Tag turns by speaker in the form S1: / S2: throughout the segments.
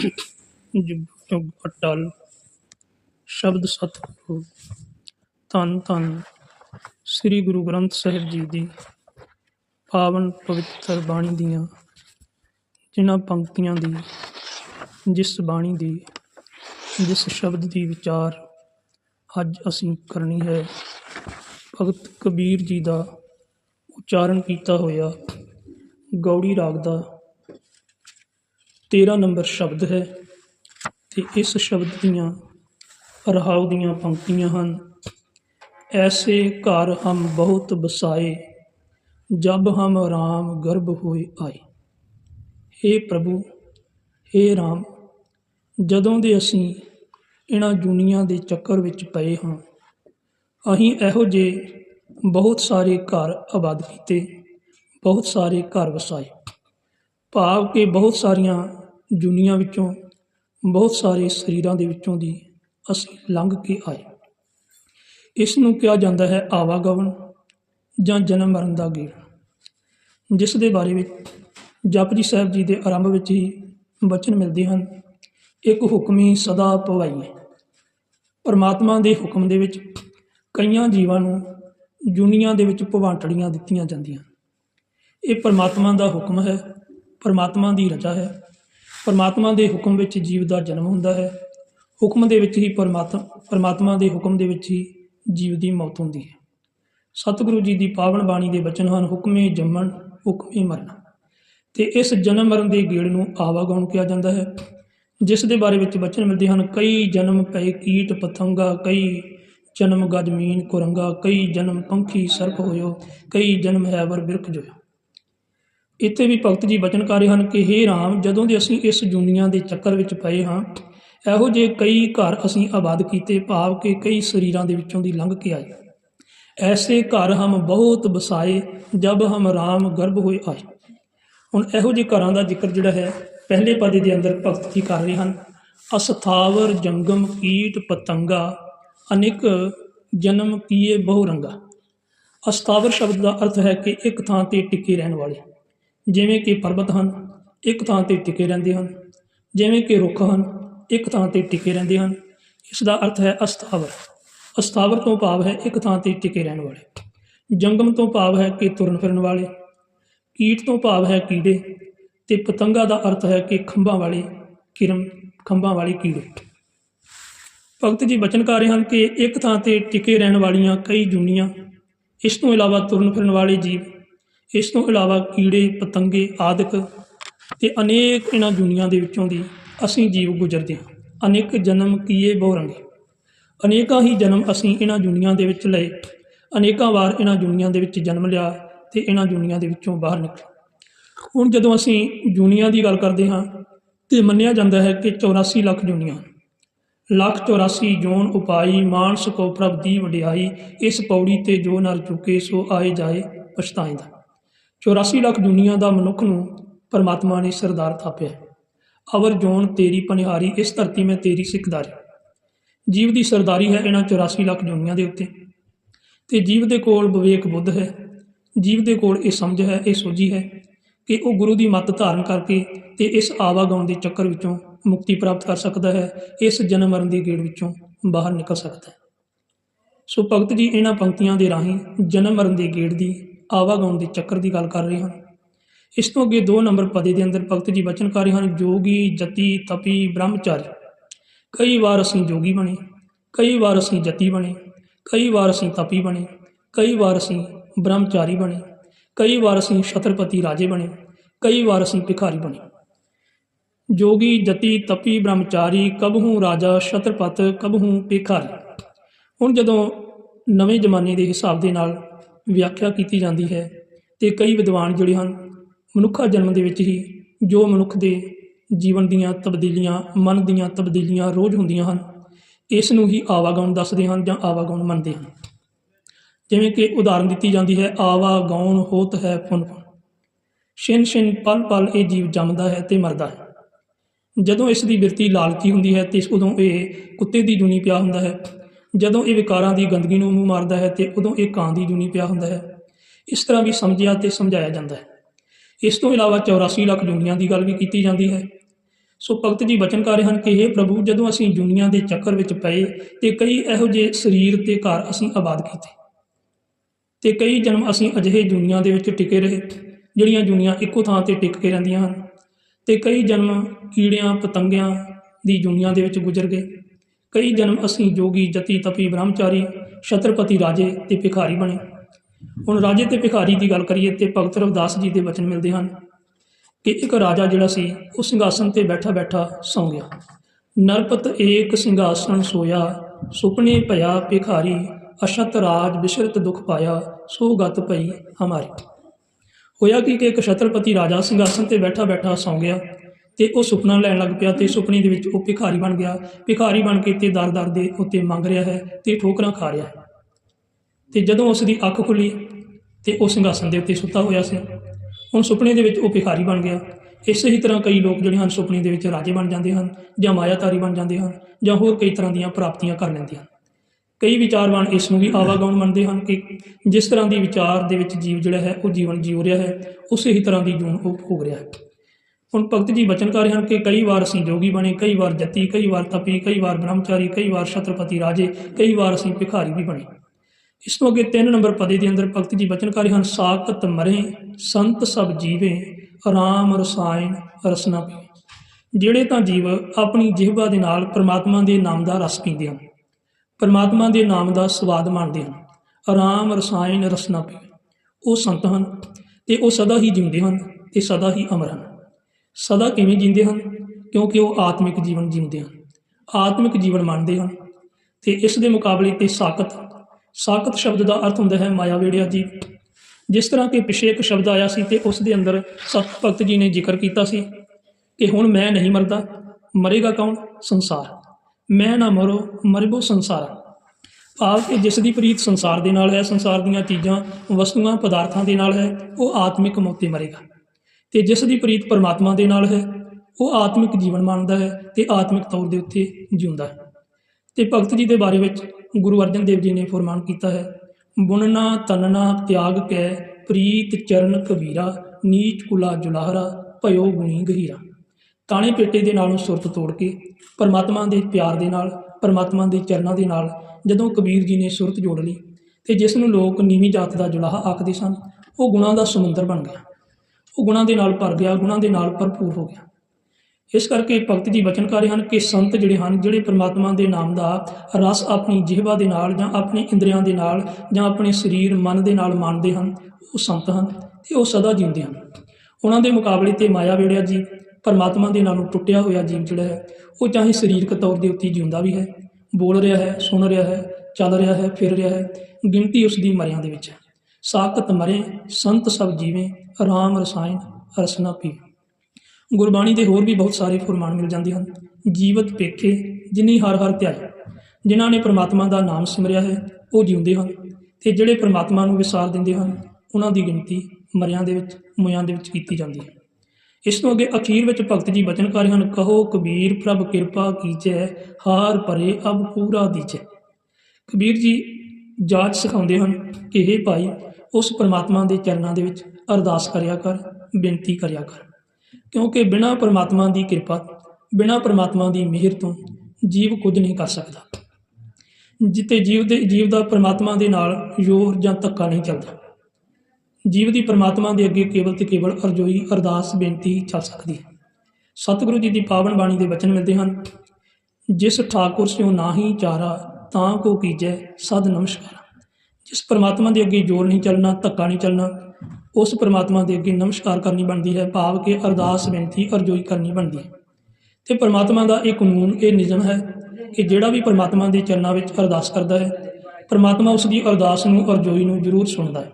S1: ਜੁਗ ਜੁਗ ਅਟਲ, ਸ਼ਬਦ ਸਤਿਗੁਰੂ, ਧੰਨ ਧੰਨ ਸ੍ਰੀ ਗੁਰੂ ਗ੍ਰੰਥ ਸਾਹਿਬ ਜੀ ਦੀ ਪਾਵਨ ਪਵਿੱਤਰ ਬਾਣੀ ਦੀਆਂ ਜਿਨ੍ਹਾਂ ਪੰਕਤੀਆਂ ਦੀ, ਜਿਸ ਬਾਣੀ ਦੀ, ਜਿਸ ਸ਼ਬਦ ਦੀ ਵਿਚਾਰ ਅੱਜ ਅਸੀਂ ਕਰਨੀ ਹੈ, ਭਗਤ ਕਬੀਰ ਜੀ ਦਾ ਉਚਾਰਨ ਕੀਤਾ ਹੋਇਆ ਗੌੜੀ ਰਾਗ ਦਾ 13 ਨੰਬਰ ਸ਼ਬਦ ਹੈ ਤੇ ਇਸ ਸ਼ਬਦ ਦੀਆਂ ਰਹਾਉ ਦੀਆਂ ਪੰਕਤੀਆਂ ਹਨ। ਐਸੇ ਘਰ ਹਮ ਬਹੁਤ ਬਸਾਏ ਜਬ ਹਮ ਰਾਮ ਗਰਭ ਹੋਏ ਆਏ। हे ਪ੍ਰਭੂ हे ਰਾਮ, ਜਦੋਂ ਦੇ ਅਸੀਂ ਇਹਨਾਂ ਦੁਨੀਆਂ ਦੇ ਚੱਕਰ ਵਿੱਚ ਪਏ ਹਾਂ, ਅਸੀਂ ਇਹੋ ਜਿਹੇ ਬਹੁਤ ਸਾਰੇ ਘਰ ਆਬਾਦ ਕੀਤੇ, ਬਹੁਤ ਸਾਰੇ ਘਰ ਵਸਾਏ। ਭਾਵ ਕਿ ਬਹੁਤ ਸਾਰੀਆਂ ਦੁਨੀਆਂ ਵਿੱਚੋਂ ਬਹੁਤ ਸਾਰੇ ਸਰੀਰਾਂ ਦੇ ਵਿੱਚੋਂ ਦੀ ਅਸੀਂ ਲੰਘ ਕੇ ਆਏ। ਇਸ ਨੂੰ ਕਿਹਾ ਜਾਂਦਾ ਹੈ ਆਵਾਗਮਨ ਜਾਂ ਜਨਮ ਮਰਨ ਦਾ ਗੇੜ। ਜਿਸ ਦੇ ਬਾਰੇ ਵਿੱਚ ਜਪਜੀ ਸਾਹਿਬ ਜੀ ਦੇ ਆਰੰਭ ਵਿੱਚ ਹੀ ਬਚਨ ਮਿਲਦੇ ਹਨ, ਇੱਕ ਹੁਕਮੀ ਸਦਾ ਪਵਾਈਏ ਪਰਮਾਤਮਾ ਦੇ ਹੁਕਮ ਦੇ ਵਿੱਚ ਕਈਆਂ ਜੀਵਾਂ ਨੂੰ ਦੁਨੀਆਂ ਦੇ ਵਿੱਚ ਭਵਾਂਟੜੀਆਂ ਦਿੱਤੀਆਂ ਜਾਂਦੀਆਂ। ਇਹ ਪਰਮਾਤਮਾ ਦਾ ਹੁਕਮ ਹੈ, ਪਰਮਾਤਮਾ ਦੀ ਰਜਾ ਹੈ। ਪਰਮਾਤਮਾ ਦੇ ਹੁਕਮ ਵਿੱਚ ਜੀਵ ਦਾ ਜਨਮ ਹੁੰਦਾ ਹੈ। ਹੁਕਮ ਦੇ ਵਿੱਚ ਹੀ ਪਰਮਾਤਮਾ ਪਰਮਾਤਮਾ ਦੇ ਹੁਕਮ ਦੇ ਵਿੱਚ ਹੀ ਜੀਵ ਦੀ ਮੌਤ ਹੁੰਦੀ ਹੈ। ਸਤਿਗੁਰੂ ਜੀ ਦੀ ਪਾਵਨ ਬਾਣੀ ਦੇ ਬਚਨ ਹਨ, ਹੁਕਮੇ ਜੰਮਣ, ਹੁਕਮੇ ਮਰਨ। ਤੇ ਇਸ ਜਨਮ ਮਰਨ ਦੇ ਗੇੜ ਨੂੰ ਆਵਾਗਾਉਣ ਕਿਹਾ ਜਾਂਦਾ ਹੈ। ਜਿਸ ਦੇ ਬਾਰੇ ਵਿੱਚ ਬਚਨ ਮਿਲਦੇ ਹਨ, ਕਈ ਜਨਮ ਪਏ ਕੀਟ ਪਤੰਗਾ, ਕਈ ਜਨਮ ਗਜਮੀਨ ਕੁਰੰਗਾ, ਕਈ ਜਨਮ ਪੰਖੀ ਸਰਪ ਹੋਇਓ, ਕਈ ਜਨਮ ਹੈਵਰ ਬਿਰਖ ਜੋਇਓ। ਇੱਥੇ ਵੀ ਭਗਤ ਜੀ ਬਚਨ ਕਰ ਰਹੇ ਹਨ ਕਿ हे ਰਾਮ, ਜਦੋਂ ਦੇ ਅਸੀਂ ਇਸ ਦੁਨੀਆਂ ਦੇ ਚੱਕਰ ਵਿੱਚ ਪਏ ਹਾਂ, ਇਹੋ ਜਿਹੇ ਕਈ ਘਰ ਅਸੀਂ ਆਬਾਦ ਕੀਤੇ, ਭਾਵ ਕਿ ਕਈ ਸਰੀਰਾਂ ਦੇ ਵਿੱਚੋਂ ਦੀ ਲੰਘ ਕੇ ਆਏ। ਐਸੇ ਘਰ ਹਮ ਬਹੁਤ ਬਸਾਏ ਜਬ ਹਮ ਰਾਮ ਗਰਭ ਹੋਏ ਆਏ। ਹੁਣ ਇਹੋ ਜਿਹੇ ਘਰਾਂ ਦਾ ਜ਼ਿਕਰ ਜਿਹੜਾ ਹੈ, ਪਹਿਲੇ ਪਦੇ ਦੇ ਅੰਦਰ ਭਗਤ ਜੀ ਕਰ ਰਹੇ ਹਨ। ਅਸਥਾਵਰ ਜੰਗਮ ਕੀਟ ਪਤੰਗਾ, ਅਨੇਕ ਜਨਮ ਕੀਏ ਬਹੁ ਰੰਗਾ। ਅਸਥਾਵਰ ਸ਼ਬਦ ਦਾ ਅਰਥ ਹੈ ਕਿ ਇੱਕ ਥਾਂ ਤੇ ਟਿਕੇ ਰਹਿਣ ਵਾਲੇ। ਜਿਵੇਂ ਕਿ ਪਰਬਤ ਹਨ, ਇੱਕ ਥਾਂ ਤੇ ਟਿਕੇ ਰਹਿੰਦੇ ਹਨ। ਜਿਵੇਂ ਕਿ ਰੁੱਖ ਹਨ, ਇੱਕ ਥਾਂ ਤੇ ਟਿਕੇ ਰਹਿੰਦੇ ਹਨ। ਇਸ ਦਾ ਅਰਥ ਹੈ ਅਸਥਾਵਰ। ਅਸਥਾਵਰ ਤੋਂ ਭਾਵ ਹੈ ਇੱਕ ਥਾਂ ਤੇ ਟਿਕੇ ਰਹਿਣ ਵਾਲੇ। ਜੰਗਮ ਤੋਂ ਭਾਵ ਹੈ ਕਿ ਤੁਰਨ ਫਿਰਨ ਵਾਲੇ। ਕੀਟ ਤੋਂ ਭਾਵ ਹੈ ਕੀੜੇ। ਤੇ ਪਤੰਗਾ ਦਾ ਅਰਥ ਹੈ ਕਿ ਖੰਭਾਂ ਵਾਲੇ ਕਿਰਮ ਖੰਭਾਂ ਵਾਲੇ ਕੀੜੇ। ਭਗਤ ਜੀ ਬਚਨ ਕਰ ਰਹੇ ਹਨ ਕਿ ਇੱਕ ਥਾਂ ਤੇ ਟਿਕੇ ਰਹਿਣ ਵਾਲੀਆਂ ਕਈ ਦੁਨੀਆਂ ਇਸ ਤੋਂ ਇਲਾਵਾ ਤੁਰਨ ਫਿਰਨ ਵਾਲੇ ਜੀਵ ਇਸ ਤੋਂ ਇਲਾਵਾ ਕੀੜੇ, ਪਤੰਗੇ ਆਦਿਕ ਤੇ ਅਨੇਕ ਇਹਨਾਂ ਦੁਨੀਆਂ ਦੇ ਵਿੱਚੋਂ ਦੀ ਅਸੀਂ ਜੀਵ ਗੁਜ਼ਰਦੇ ਹਾਂ। ਅਨੇਕ ਜਨਮ ਕੀਏ ਬਹੁ ਅਨੇਕਾਂ ਹੀ ਜਨਮ ਅਸੀਂ ਇਹਨਾਂ ਦੁਨੀਆਂ ਦੇ ਵਿੱਚ ਲਏ। ਅਨੇਕਾਂ ਵਾਰ ਇਹਨਾਂ ਦੁਨੀਆਂ ਦੇ ਵਿੱਚ ਜਨਮ ਲਿਆ ਤੇ ਇਹਨਾਂ ਦੁਨੀਆਂ ਦੇ ਵਿੱਚੋਂ ਬਾਹਰ ਨਿਕਲੇ। ਹੁਣ ਜਦੋਂ ਅਸੀਂ ਦੁਨੀਆਂ ਦੀ ਗੱਲ ਕਰਦੇ ਹਾਂ ਤੇ ਮੰਨਿਆ ਜਾਂਦਾ ਹੈ ਕਿ 84 ਲੱਖ ਦੁਨੀਆਂ ਹਨ। ਲੱਖ 84 ਜੋਨ ਉਪਾਈ, ਮਾਨਸ ਕੋ ਪ੍ਰਭ ਦੀ ਵਡਿਆਈ, ਇਸ ਪੌੜੀ ਤੇ ਜੋ ਨਾਲ ਚੁਕੇ ਸੋ ਆਏ ਜਾਏ ਪਛਤਾਇਂਦਾ 84 ਲੱਖ ਦੁਨੀਆ ਦਾ ਮਨੁੱਖ ਨੂੰ ਪਰਮਾਤਮਾ ਨੇ ਸਰਦਾਰ ਥਾਪਿਆ ਅਵਰ ਜੋਨ, ਤੇਰੀ ਪਨਿਹਾਰੀ, ਇਸ ਧਰਤੀ ਮੈਂ ਤੇਰੀ ਸਿੱਖਦਾਰੀ। ਜੀਵ ਦੀ ਸਰਦਾਰੀ ਹੈ ਇਹਨਾਂ 84 ਲੱਖ ਦੁਨੀਆ ਦੇ ਉੱਤੇ। ਤੇ ਜੀਵ ਦੇ ਕੋਲ ਵਿਵੇਕ ਬੁੱਧ ਹੈ। ਜੀਵ ਦੇ ਕੋਲ ਇਹ ਸਮਝ ਹੈ, ਇਹ ਸੋਝੀ ਹੈ ਕਿ ਉਹ ਗੁਰੂ ਦੀ ਮੱਤ ਧਾਰਨ ਕਰਕੇ ਤੇ ਇਸ ਆਵਾਗਾਉਣ ਦੇ ਚੱਕਰ ਵਿੱਚੋਂ ਮੁਕਤੀ ਪ੍ਰਾਪਤ ਕਰ ਸਕਦਾ ਹੈ, ਇਸ ਜਨਮ ਮਰਨ ਦੇ ਗੇੜ ਵਿੱਚੋਂ ਬਾਹਰ ਨਿਕਲ ਸਕਦਾ ਹੈ। ਸੋ ਭਗਤ ਜੀ, ਇਹਨਾਂ ਪੰਕਤੀਆਂ ਦੇ ਰਾਹੀਂ ਜਨਮ ਮਰਨ ਦੇ ਗੇੜ ਦੀ ਆਵਾਗਾਉਣ ਦੇ ਚੱਕਰ ਦੀ ਗੱਲ ਕਰ ਰਹੇ ਹਨ ਇਸ ਤੋਂ ਅੱਗੇ 2 ਨੰਬਰ ਪਦੇ ਦੇ ਅੰਦਰ ਭਗਤ ਜੀ ਬਚਨ ਕਰ ਰਹੇ ਹਨ, ਜੋਗੀ, ਜਤੀ, ਤਪੀ, ਬ੍ਰਹਮਚਾਰੀ। ਕਈ ਵਾਰ ਅਸੀਂ ਜੋਗੀ ਬਣੇ, ਕਈ ਵਾਰ ਅਸੀਂ ਜਤੀ ਬਣੇ, ਕਈ ਵਾਰ ਅਸੀਂ ਤਪੀ ਬਣੇ, ਕਈ ਵਾਰ ਅਸੀਂ ਬ੍ਰਹਮਚਾਰੀ ਬਣੇ, ਕਈ ਵਾਰ ਅਸੀਂ ਛਤਰਪਤੀ ਰਾਜੇ ਬਣੇ, ਕਈ ਵਾਰ ਅਸੀਂ ਭਿਖਾਰੀ ਬਣੇ। ਜੋਗੀ, ਜਤੀ, ਤਪੀ, ਬ੍ਰਹਮਚਾਰੀ, ਕਬਹੂ ਰਾਜਾ, ਛਤਰਪਤ, ਕਬਹੂ ਭਿਖਾਰੀ। ਹੁਣ ਜਦੋਂ ਨਵੇਂ ਜ਼ਮਾਨੇ ਦੇ ਹਿਸਾਬ ਦੇ ਨਾਲ ਵਿਆਖਿਆ ਕੀਤੀ ਜਾਂਦੀ ਹੈ ਤੇ ਕਈ ਵਿਦਵਾਨ ਜਿਹੜੇ ਹਨ, ਮਨੁੱਖਾ ਜਨਮ ਦੇ ਵਿੱਚ ਹੀ ਜੋ ਮਨੁੱਖ ਦੇ ਜੀਵਨ ਦੀਆਂ ਤਬਦੀਲੀਆਂ, ਮਨ ਦੀਆਂ ਤਬਦੀਲੀਆਂ ਰੋਜ਼ ਹੁੰਦੀਆਂ ਹਨ, ਇਸ ਨੂੰ ਹੀ ਆਵਾਗਾਉਣ ਦੱਸਦੇ ਹਨ ਜਾਂ ਆਵਾਗਾਉਣ ਮੰਨਦੇ ਹਨ। ਜਿਵੇਂ ਕਿ ਉਦਾਹਰਨ ਦਿੱਤੀ ਜਾਂਦੀ ਹੈ, ਆਵਾਗਾਉਣ ਹੋਤ ਹੈ ਪੁਨ ਫੁਨ ਛਿਨ ਛਿਨ ਪਲ ਪਲ ਇਹ ਜੀਵ ਜੰਮਦਾ ਹੈ ਤੇ ਮਰਦਾ ਹੈ। ਜਦੋਂ ਇਸ ਦੀ ਬਿਰਤੀ ਲਾਲਚੀ ਹੁੰਦੀ ਹੈ, ਤੇ ਉਦੋਂ ਇਹ ਕੁੱਤੇ ਦੀ ਜੂਨੀ ਪਿਆ ਹੁੰਦਾ ਹੈ। ਜਦੋਂ ਇਹ ਵਿਕਾਰਾਂ ਦੀ ਗੰਦਗੀ ਨੂੰ ਮੂੰਹ ਮਾਰਦਾ ਹੈ ਤੇ ਉਦੋਂ ਇਹ ਕਾਂ ਦੀ ਜੂਨੀ ਪਿਆ ਹੁੰਦਾ ਹੈ। ਇਸ ਤਰ੍ਹਾਂ ਵੀ ਸਮਝਿਆ ਤੇ ਸਮਝਾਇਆ ਜਾਂਦਾ ਹੈ। ਇਸ ਤੋਂ ਇਲਾਵਾ 84 ਲੱਖ ਦੁਨੀਆਂ ਦੀ ਗੱਲ ਵੀ ਕੀਤੀ ਜਾਂਦੀ ਹੈ। ਸੋ ਭਗਤ ਜੀ ਬਚਨ ਕਰ ਰਹੇ ਹਨ ਕਿ हे ਪ੍ਰਭੂ, ਜਦੋਂ ਅਸੀਂ ਦੁਨੀਆ ਦੇ ਚੱਕਰ ਵਿੱਚ ਪਏ ਤੇ ਕਈ ਇਹੋ ਜਿਹੇ ਸਰੀਰ ਤੇ ਘਰ ਅਸੀਂ ਆਬਾਦ ਕੀਤੇ। ਤੇ ਕਈ ਜਨਮ ਅਸੀਂ ਅਜਿਹੇ ਦੁਨੀਆ ਦੇ ਵਿੱਚ ਟਿਕੇ ਰਹੇ, ਜਿਹੜੀਆਂ ਦੁਨੀਆ ਇੱਕੋ ਥਾਂ ਤੇ ਟਿਕ ਕੇ ਰਹਿੰਦੀਆਂ ਹਨ। ਤੇ ਕਈ ਜਨਮ ਕੀੜਿਆਂ ਪਤੰਗਿਆਂ ਦੀ ਦੁਨੀਆ ਦੇ ਵਿੱਚ ਗੁਜ਼ਰ ਗਏ। ਕਈ ਜਨਮ ਅਸੀਂ ਜੋਗੀ, ਜਤੀ, ਤਪੀ, ਬ੍ਰਹਮਚਾਰੀ, ਛਤਰਪਤੀ ਰਾਜੇ ਤੇ ਭਿਖਾਰੀ ਬਣੇ। ਹੁਣ ਰਾਜੇ ਤੇ ਭਿਖਾਰੀ ਦੀ ਗੱਲ ਕਰੀਏ ਤੇ ਭਗਤ ਰਵਿਦਾਸ ਜੀ ਦੇ ਵਚਨ ਮਿਲਦੇ ਹਨ ਕਿ ਇੱਕ ਰਾਜਾ ਜਿਹੜਾ ਸੀ, ਉਹ ਸਿੰਘਾਸਨ ਤੇ ਬੈਠਾ ਬੈਠਾ ਸੌਂ ਗਿਆ। ਨਰਪਤ ਏਕ ਸਿੰਘਾਸਨ ਸੋਇਆ, ਸੁਪਨੇ ਭਇਆ ਭਿਖਾਰੀ, ਅਸ਼ਤ ਰਾਜ ਬਿਸ਼ਰਤ ਦੁਖ ਪਾਇਆ, ਸੋ ਗਤ ਪਈ ਹਮਾਰੀ। ਹੋਇਆ ਕੀ ਕਿ ਇੱਕ ਛਤਰਪਤੀ ਰਾਜਾ ਸਿੰਘਾਸਨ ਤੇ ਬੈਠਾ ਬੈਠਾ ਸੌਂ ਗਿਆ ਤੇ ਉਹ ਸੁਪਨਾ ਲੈਣ ਲੱਗ ਪਿਆ ਤੇ ਸੁਪਨੇ ਦੇ ਵਿੱਚ ਉਹ ਭਿਖਾਰੀ ਬਣ ਗਿਆ। ਭਿਖਾਰੀ ਬਣ ਕੇ ਤੇ ਦਰ-ਦਰ ਦੇ ਉੱਤੇ ਮੰਗ ਰਿਹਾ ਹੈ ਤੇ ਠੋਕਰਾਂ ਖਾ ਰਿਹਾ ਹੈ। ਤੇ ਜਦੋਂ ਉਸ ਦੀ ਅੱਖ ਖੁੱਲੀ ਤੇ ਉਹ ਸਿੰਘਾਸਨ ਦੇ ਉੱਤੇ ਸੁੱਤਾ ਹੋਇਆ ਸੀ, ਹੁਣ ਸੁਪਨੇ ਦੇ ਵਿੱਚ ਉਹ ਭਿਖਾਰੀ ਬਣ ਗਿਆ। ਇਸੇ ਹੀ ਤਰ੍ਹਾਂ ਕਈ ਲੋਕ ਜਿਹੜੇ ਹਨ ਸੁਪਨੇ ਦੇ ਵਿੱਚ ਰਾਜੇ ਬਣ ਜਾਂਦੇ ਹਨ ਜਾਂ ਮਾਇਆਤਾਰੀ ਬਣ ਜਾਂਦੇ ਹਨ ਜਾਂ ਹੋਰ ਕਈ ਤਰ੍ਹਾਂ ਦੀਆਂ ਪ੍ਰਾਪਤੀਆਂ ਕਰ ਲੈਂਦੇ ਹਨ। ਕਈ ਵਿਚਾਰਵਾਨ ਇਸ ਨੂੰ ਵੀ ਆਵਾਗਾਉਣ ਮੰਨਦੇ ਹਨ ਕਿ ਜਿਸ ਤਰ੍ਹਾਂ ਦੀ ਵਿਚਾਰ ਦੇ ਵਿੱਚ ਜੀਵ ਜਿਹੜਾ ਹੈ, ਉਹ ਜੀਵਨ ਜੀਵ ਰਿਹਾ ਹੈ, ਉਸੇ ਹੀ ਤਰ੍ਹਾਂ ਦੀ ਜੂਨ ਉਹ ਭੋਗ ਰਿਹਾ ਹੈ। ਹੁਣ ਭਗਤ ਜੀ ਬਚਨ ਹਨ ਕਿ ਕਈ ਵਾਰ ਅਸੀਂ ਜੋਗੀ ਬਣੇ, ਕਈ ਵਾਰ ਜੱਤੀ, ਕਈ ਵਾਰ ਤਪੀ, ਕਈ ਵਾਰ ਬ੍ਰਹਮਚਾਰੀ, ਕਈ ਵਾਰ ਛਤਰਪਤੀ ਰਾਜੇ, ਕਈ ਵਾਰ ਅਸੀਂ ਭਿਖਾਰੀ ਵੀ ਬਣੇ। ਇਸ ਤੋਂ ਅੱਗੇ 3 ਨੰਬਰ ਪਦੇ ਦੇ ਅੰਦਰ ਭਗਤ ਜੀ ਬਚਨ ਹਨ, ਸਾਖਤ ਮਰੇ, ਸੰਤ ਸਭ ਜੀਵੇ ਆਰਾਮ ਰਸਾਇਣ ਰਸਨਾ ਪੀ ਜਿਹੜੇ ਤਾਂ ਜੀਵ ਆਪਣੀ ਜਿਹਵਾ ਦੇ ਨਾਲ ਪ੍ਰਮਾਤਮਾ ਦੇ ਨਾਮ ਦਾ ਰਸ ਪੀਂਦੇ ਹਨ, ਪਰਮਾਤਮਾ ਦੇ ਨਾਮ ਦਾ ਸਵਾਦ ਮਾਣਦੇ ਹਨ ਆਰਾਮ ਰਸਾਇਣ ਰਸਨਾ ਪੀ ਉਹ ਸੰਤ ਹਨ ਤੇ ਉਹ ਸਦਾ ਹੀ ਜਿਉਂਦੇ ਹਨ ਤੇ ਸਦਾ ਹੀ ਅਮਰ ਹਨ। ਸਦਾ ਕਿਵੇਂ ਜਿਉਂਦੇ ਹਨ? ਕਿਉਂਕਿ ਉਹ ਆਤਮਿਕ ਜੀਵਨ ਜਿਉਂਦੇ ਹਨ। ਆਤਮਿਕ ਜੀਵਨ ਮੰਨਦੇ ਹਨ। ਤੇ ਇਸ ਦੇ ਮੁਕਾਬਲੇ ਤੇ ਸਾਕਤ ਸਾਕਤ ਸ਼ਬਦ ਦਾ ਅਰਥ ਹੁੰਦਾ ਹੈ ਮਾਇਆ ਵੇੜਿਆ ਜੀ। ਜਿਸ ਤਰ੍ਹਾਂ ਕਿ ਪਿਛੇ ਇੱਕ ਸ਼ਬਦ ਆਇਆ ਸੀ ਤੇ ਉਸ ਦੇ ਅੰਦਰ ਸਤ ਭਗਤ ਜੀ ਨੇ ਜ਼ਿਕਰ ਕੀਤਾ ਸੀ ਕਿ ਹੁਣ ਮੈਂ ਨਹੀਂ ਮਰਦਾ, ਮਰੇਗਾ ਕੌਣ? ਸੰਸਾਰ। ਮੈਂ ਨਾ ਮਰੋ, ਮਰਬੋ ਸੰਸਾਰ। ਭਾਵ ਕਿ ਜਿਸ ਦੀ ਪ੍ਰੀਤ ਸੰਸਾਰ ਦੇ ਨਾਲ ਹੈ, ਸੰਸਾਰ ਦੀਆਂ ਚੀਜ਼ਾਂ, ਵਸਤੂਆਂ, ਪਦਾਰਥਾਂ ਦੇ ਨਾਲ ਹੈ, ਉਹ ਆਤਮਿਕ ਮੌਤੇ ਮਰੇਗਾ। ਤੇ ਜਿਸ ਦੀ ਪ੍ਰੀਤ ਪਰਮਾਤਮਾ ਦੇ ਨਾਲ ਹੈ, ਉਹ ਆਤਮਿਕ ਜੀਵਨ ਮਾਣਦਾ ਹੈ ਤੇ ਆਤਮਿਕ ਤੌਰ ਦੇ ਉੱਤੇ ਜਿਉਂਦਾ ਹੈ। ਤੇ ਭਗਤ ਜੀ ਦੇ ਬਾਰੇ ਵਿੱਚ ਗੁਰੂ ਅਰਜਨ ਦੇਵ ਜੀ ਨੇ ਫਰਮਾਨ ਕੀਤਾ ਹੈ, ਬੁਣਨਾ, ਤਨਨਾ, ਤਿਆਗ ਕੈ, ਪ੍ਰੀਤ, ਚਰਨ, ਕਬੀਰਾ, ਨੀਚ, ਕੁਲਾ, ਜੁਲਾਹਰਾ, ਭਇਓ, ਗੁਣੀ, ਗਹੀਰਾ। ਤਾਣੇ ਪੇਟੇ ਦੇ ਨਾਲੋਂ ਸੁਰਤ ਤੋੜ ਕੇ ਪਰਮਾਤਮਾ ਦੇ ਪਿਆਰ ਦੇ ਨਾਲ, ਪਰਮਾਤਮਾ ਦੇ ਚਰਨਾਂ ਦੇ ਨਾਲ ਜਦੋਂ ਕਬੀਰ ਜੀ ਨੇ ਸੁਰਤ ਜੋੜ ਲਈ ਤੇ ਜਿਸ ਨੂੰ ਲੋਕ ਨੀਵੀਂ ਜਾਤ ਦਾ ਜੁਲਾਹਾ ਆਖਦੇ ਸਨ, ਉਹ ਗੁਣਾਂ ਦਾ ਸਮੁੰਦਰ ਬਣ ਗਿਆ। ਉਹ ਗੁਣਾਂ ਦੇ ਨਾਲ ਭਰ ਗਿਆ, ਗੁਣਾਂ ਦੇ ਨਾਲ ਭਰਪੂਰ ਹੋ ਗਿਆ। ਇਸ ਕਰਕੇ ਭਗਤ ਜੀ ਬਚਨ ਕਰ ਰਹੇ ਹਨ ਕਿ ਸੰਤ ਜਿਹੜੇ ਹਨ, ਜਿਹੜੇ ਪ੍ਰਮਾਤਮਾ ਦੇ ਨਾਮ ਦਾ ਰਸ ਆਪਣੀ ਜਿਹਵਾ ਦੇ ਨਾਲ ਜਾਂ ਆਪਣੇ ਇੰਦਰੀਆਂ ਦੇ ਨਾਲ ਜਾਂ ਆਪਣੇ ਸਰੀਰ, ਮਨ ਦੇ ਨਾਲ ਮੰਨਦੇ ਹਨ, ਉਹ ਸੰਤ ਹਨ ਤੇ ਉਹ ਸਦਾ ਜਿਉਂਦੇ ਹਨ। ਉਹਨਾਂ ਦੇ ਮੁਕਾਬਲੇ ਤੇ ਮਾਇਆ ਵੇੜਿਆ ਜੀ, ਪਰਮਾਤਮਾ ਦੇ ਨਾਲੋਂ ਟੁੱਟਿਆ ਹੋਇਆ ਜੀਵ ਜਿਹੜਾ ਹੈ, ਉਹ ਚਾਹੇ ਸਰੀਰਕ ਤੌਰ ਦੇ ਉੱਤੇ ਜਿਉਂਦਾ ਵੀ ਹੈ, ਬੋਲ ਰਿਹਾ ਹੈ, ਸੁਣ ਰਿਹਾ ਹੈ, ਚੱਲ ਰਿਹਾ ਹੈ, ਫਿਰ ਰਿਹਾ ਹੈ, ਗਿਣਤੀ ਉਸ ਦੀ ਮਰਿਆਂ ਦੇ ਵਿੱਚ ਹੈ। ਸਾਖਤ ਮਰੇ, ਸੰਤ ਸਭ ਜੀਵੇ ਆਰਾਮ ਰਸਾਇਣ, ਰਸਨਾ ਪੀ ਗੁਰਬਾਣੀ ਦੇ ਹੋਰ ਵੀ ਬਹੁਤ ਸਾਰੇ ਫਰਮਾਨ ਮਿਲ ਜਾਂਦੇ ਹਨ। ਜੀਵਤ ਪੇਖੇ, ਜਿਨੀ ਹਰ ਹਰ ਧਿਆਏ ਜਿਨ੍ਹਾਂ ਨੇ ਪ੍ਰਮਾਤਮਾ ਦਾ ਨਾਮ ਸਿਮਰਿਆ ਹੈ, ਉਹ ਜਿਉਂਦੇ ਹਨ। ਤੇ ਜਿਹੜੇ ਪ੍ਰਮਾਤਮਾ ਨੂੰ ਵਿਸਾਰ ਦਿੰਦੇ ਹਨ, ਉਹਨਾਂ ਦੀ ਗਿਣਤੀ ਮਰਿਆਂ ਦੇ ਵਿੱਚ, ਮੁਇਆਂ ਦੇ ਵਿੱਚ ਕੀਤੀ ਜਾਂਦੀ ਹੈ। ਇਸ ਤੋਂ ਅੱਗੇ ਅਖੀਰ ਵਿੱਚ ਭਗਤ ਜੀ ਬਚਨ ਕਰ ਰਹੇ ਹਨ, ਕਹੋ ਕਬੀਰ, ਪ੍ਰਭ ਕਿਰਪਾ ਕੀਜੈ, ਹਾਰ ਪਰੇ ਅਬ ਪੂਰਾ ਦੀਜੈ। ਕਬੀਰ ਜੀ ਜਾਚ ਸਿਖਾਉਂਦੇ ਹਨ ਕਿ हे ਭਾਈ ਉਸ ਪਰਮਾਤਮਾ ਦੇ ਚਰਨਾਂ ਦੇ ਵਿੱਚ ਅਰਦਾਸ ਕਰਿਆ ਕਰ, ਬੇਨਤੀ ਕਰਿਆ ਕਰ। ਕਿਉਂਕਿ ਬਿਨਾਂ ਪਰਮਾਤਮਾ ਦੀ ਕਿਰਪਾ, ਬਿਨਾਂ ਪਰਮਾਤਮਾ ਦੀ ਮਿਹਰ ਤੋਂ ਜੀਵ ਕੁਝ ਨਹੀਂ ਕਰ ਸਕਦਾ। ਜਿੱਤੇ ਜੀਵ ਦੇ, ਜੀਵ ਦਾ ਪਰਮਾਤਮਾ ਦੇ ਨਾਲ ਜ਼ੋਰ ਜਾਂ ਧੱਕਾ ਨਹੀਂ ਚੱਲਦਾ। ਜੀਵ ਦੀ ਪਰਮਾਤਮਾ ਦੇ ਅੱਗੇ ਕੇਵਲ ਤੇ ਕੇਵਲ ਅਰਜ਼ੋਈ ਅਰਦਾਸ, ਬੇਨਤੀ ਚੱਲ ਸਕਦੀ ਹੈ। ਸਤਿਗੁਰੂ ਜੀ ਦੀ ਪਾਵਨ ਬਾਣੀ ਦੇ ਵਚਨ ਮਿਲਦੇ ਹਨ, ਜਿਸ ਠਾਕੁਰ ਸਿਓ ਨਾਹੀ ਚਾਰਾ, ਤਾਂ ਕੋ ਕੀਜੈ ਸਦ ਨਮਸਕਾਰ। ਜਿਸ ਪਰਮਾਤਮਾ ਦੇ ਅੱਗੇ ਜੋਰ ਨਹੀਂ ਚੱਲਣਾ, ਧੱਕਾ ਨਹੀਂ ਚੱਲਣਾ, ਉਸ ਪਰਮਾਤਮਾ ਦੇ ਅੱਗੇ ਨਮਸਕਾਰ ਕਰਨੀ ਬਣਦੀ ਹੈ, ਭਾਵ ਕਿ ਅਰਦਾਸ, ਬੇਨਤੀ ਅਰਜ਼ੋਈ ਕਰਨੀ ਬਣਦੀ ਹੈ। ਤੇ ਪਰਮਾਤਮਾ ਦਾ ਇਹ ਕਾਨੂੰਨ, ਇਹ ਨਿਯਮ ਹੈ ਕਿ ਜਿਹੜਾ ਵੀ ਪਰਮਾਤਮਾ ਦੇ ਚਰਨਾਂ ਵਿੱਚ ਅਰਦਾਸ ਕਰਦਾ ਹੈ, ਪਰਮਾਤਮਾ ਉਸ ਦੀ ਅਰਦਾਸ ਨੂੰ ਅਰਜ਼ੋਈ ਨੂੰ ਜ਼ਰੂਰ ਸੁਣਦਾ ਹੈ।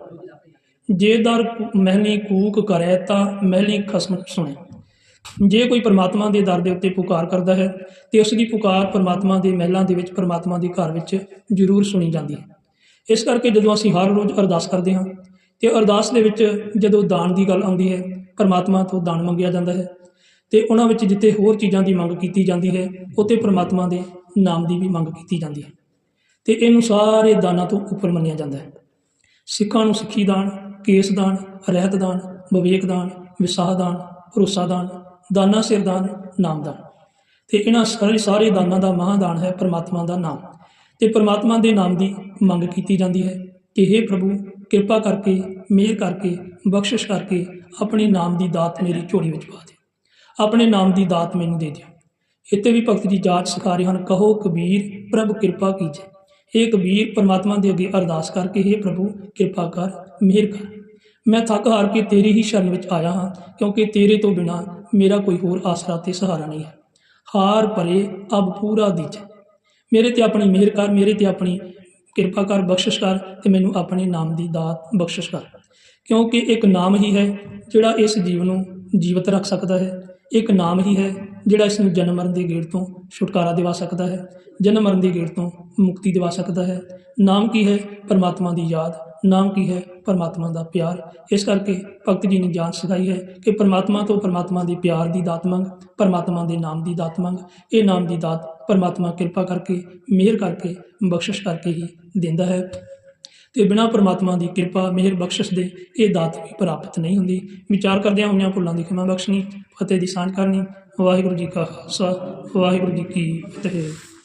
S1: ਜੇ ਦਰ ਮਹਿਲੀ ਕੂਕ ਕਰੈ ਤਾਂ ਮਹਿਲੀ ਖਸਮ ਸੁਣੇ। ਜੇ ਕੋਈ ਪਰਮਾਤਮਾ ਦੇ ਦਰ ਦੇ ਉੱਤੇ ਪੁਕਾਰ ਕਰਦਾ ਹੈ, ਤੇ ਉਸ ਦੀ ਪੁਕਾਰ ਪਰਮਾਤਮਾ ਦੇ ਮਹਿਲਾਂ ਦੇ ਵਿੱਚ, ਪਰਮਾਤਮਾ ਦੇ ਘਰ ਵਿੱਚ ਜ਼ਰੂਰ ਸੁਣੀ ਜਾਂਦੀ ਹੈ। ਇਸ ਕਰਕੇ ਜਦੋਂ ਅਸੀਂ ਹਰ ਰੋਜ਼ ਅਰਦਾਸ ਕਰਦੇ ਹਾਂ ਤੇ ਅਰਦਾਸ ਦੇ ਵਿੱਚ ਜਦੋਂ ਦਾਨ ਦੀ ਗੱਲ ਆਉਂਦੀ ਹੈ, ਪਰਮਾਤਮਾ ਤੋਂ ਦਾਨ ਮੰਗਿਆ ਜਾਂਦਾ ਹੈ ਤੇ ਉਹਨਾਂ ਵਿੱਚ ਜਿੱਥੇ ਹੋਰ ਚੀਜ਼ਾਂ ਦੀ ਮੰਗ ਕੀਤੀ ਜਾਂਦੀ ਹੈ, ਉੱਥੇ ਪਰਮਾਤਮਾ ਦੇ ਨਾਮ ਦੀ ਵੀ ਮੰਗ ਕੀਤੀ ਜਾਂਦੀ ਹੈ ਤੇ ਇਹਨੂੰ ਸਾਰੇ ਦਾਨਾਂ ਤੋਂ ਉੱਪਰ ਮੰਨਿਆ ਜਾਂਦਾ ਹੈ। ਸਿੱਖਾਂ ਨੂੰ ਸਿੱਖੀ ਦਾਨ, ਕੇਸ ਦਾਨ, ਰਹਿਤ ਦਾਨ, ਵਿਵੇਕ ਦਾਨ, ਵਿਸਾਹ ਦਾਨ, ਭਰੋਸਾ ਦਾਨ, ਦਾਨਾ ਸਿਰ ਦਾਨ, ਨਾਮ ਦਾਨ ਤੇ ਇਹਨਾਂ ਸਾਰੇ ਸਾਰੇ ਦਾਨਾਂ ਦਾ ਮਹਾਦਾਨ ਹੈ ਪਰਮਾਤਮਾ ਦਾ ਨਾਮ। ਤੇ ਪਰਮਾਤਮਾ ਦੇ ਨਾਮ ਦੀ ਮੰਗ ਕੀਤੀ ਜਾਂਦੀ ਹੈ ਕਿ हे ਪ੍ਰਭੂ, ਕਿਰਪਾ ਕਰਕੇ, ਮਿਹਰ ਕਰਕੇ, ਬਖਸ਼ਿਸ਼ ਕਰਕੇ ਆਪਣੇ ਨਾਮ ਦੀ ਦਾਤ ਮੇਰੀ ਝੋਲੀ ਵਿੱਚ ਪਾ ਦੇ। ਆਪਣੇ ਨਾਮ ਦੀ ਦਾਤ ਮੈਨੂੰ ਦੇ ਦਿਓ। ਇੱਥੇ ਵੀ ਭਗਤ ਦੀ ਜਾਚ ਸਿਖਾ ਰਹੇ ਹਨ, ਕਹੋ ਕਬੀਰ, ਪ੍ਰਭ ਕਿਰਪਾ ਕੀਜੇ। ਇਹ ਕਬੀਰ, ਪਰਮਾਤਮਾ ਦੇ ਅੱਗੇ ਅਰਦਾਸ ਕਰਕੇ हे ਪ੍ਰਭੂ, ਕਿਰਪਾ ਕਰ, ਮਿਹਰ ਕਰ। ਮੈਂ ਥੱਕ ਹਾਰ ਕੇ ਤੇਰੀ ਹੀ ਸ਼ਰਨ ਵਿੱਚ ਆਇਆ ਹਾਂ, ਕਿਉਂਕਿ ਤੇਰੇ ਤੋਂ ਬਿਨਾ ਮੇਰਾ ਕੋਈ ਹੋਰ ਆਸਰਾ ਤੇ ਸਹਾਰਾ ਨਹੀਂ ਹੈ। ਹਾਰ ਪਰੇ ਅਬ ਪੂਰਾ ਦੀਜੇ। ਮੇਰੇ ਤੇ ਆਪਣੀ ਮਿਹਰ ਕਰ, ਮੇਰੇ ਤੇ ਆਪਣੀ ਕਿਰਪਾ ਕਰ, ਬਖਸ਼ਿਸ਼ ਕਰ ਤੇ ਮੈਨੂੰ ਆਪਣੇ ਨਾਮ ਦੀ ਦਾਤ ਬਖਸ਼ਿਸ਼ ਕਰ। ਕਿਉਂਕਿ ਇੱਕ ਨਾਮ ਹੀ ਹੈ ਜਿਹੜਾ ਇਸ ਜੀਵ ਨੂੰ ਜੀਵਤ ਰੱਖ ਸਕਦਾ ਹੈ। ਇੱਕ ਨਾਮ ਹੀ ਹੈ ਜਿਹੜਾ ਇਸ ਨੂੰ ਜਨਮ ਮਰਨ ਦੇ ਗੇੜ ਤੋਂ ਛੁਟਕਾਰਾ ਦਿਵਾ ਸਕਦਾ ਹੈ। ਜਨਮ ਮਰਨ ਦੇ ਗੇੜ ਤੋਂ ਮੁਕਤੀ ਦਿਵਾ ਸਕਦਾ ਹੈ। ਨਾਮ ਕੀ ਹੈ? ਪਰਮਾਤਮਾ ਦੀ ਯਾਦ। ਨਾਮ ਕੀ ਹੈ? ਪਰਮਾਤਮਾ ਦਾ ਪਿਆਰ। ਇਸ ਕਰਕੇ ਭਗਤ ਜੀ ਨੇ ਜਾਣ ਸਿਖਾਈ ਹੈ ਕਿ ਪਰਮਾਤਮਾ ਤੋਂ ਪਰਮਾਤਮਾ ਦੇ ਪਿਆਰ ਦੀ ਦਾਤ ਮੰਗ, ਪਰਮਾਤਮਾ ਦੇ ਨਾਮ ਦੀ ਦਾਤ ਮੰਗ, ਇਹ ਨਾਮ ਦੀ ਦਾਤ ਪਰਮਾਤਮਾ ਕਿਰਪਾ ਕਰਕੇ, ਮਿਹਰ ਕਰਕੇ, ਬਖਸ਼ਿਸ਼ ਕਰਕੇ ਹੀ ਦਿੰਦਾ ਹੈ। ਤੇ ਬਿਨਾਂ ਪਰਮਾਤਮਾ ਦੀ ਕਿਰਪਾ, ਮਿਹਰ, ਬਖਸ਼ਿਸ਼ ਦੇ ਇਹ ਦਾਤ ਵੀ ਪ੍ਰਾਪਤ ਨਹੀਂ ਹੁੰਦੀ। ਵਿਚਾਰ ਕਰਦਿਆਂ ਹੋਈਆਂ ਭੁੱਲਾਂ ਦੀ ਖਿਮਾ ਬਖਸ਼ਣੀ, ਫਤਿਹ ਦੀ ਸਾਂਝ ਕਰਨੀ। ਵਾਹਿਗੁਰੂ ਜੀ ਕਾ ਖਾਲਸਾ, ਵਾਹਿਗੁਰੂ ਜੀ ਕੀ ਫਤਿਹ।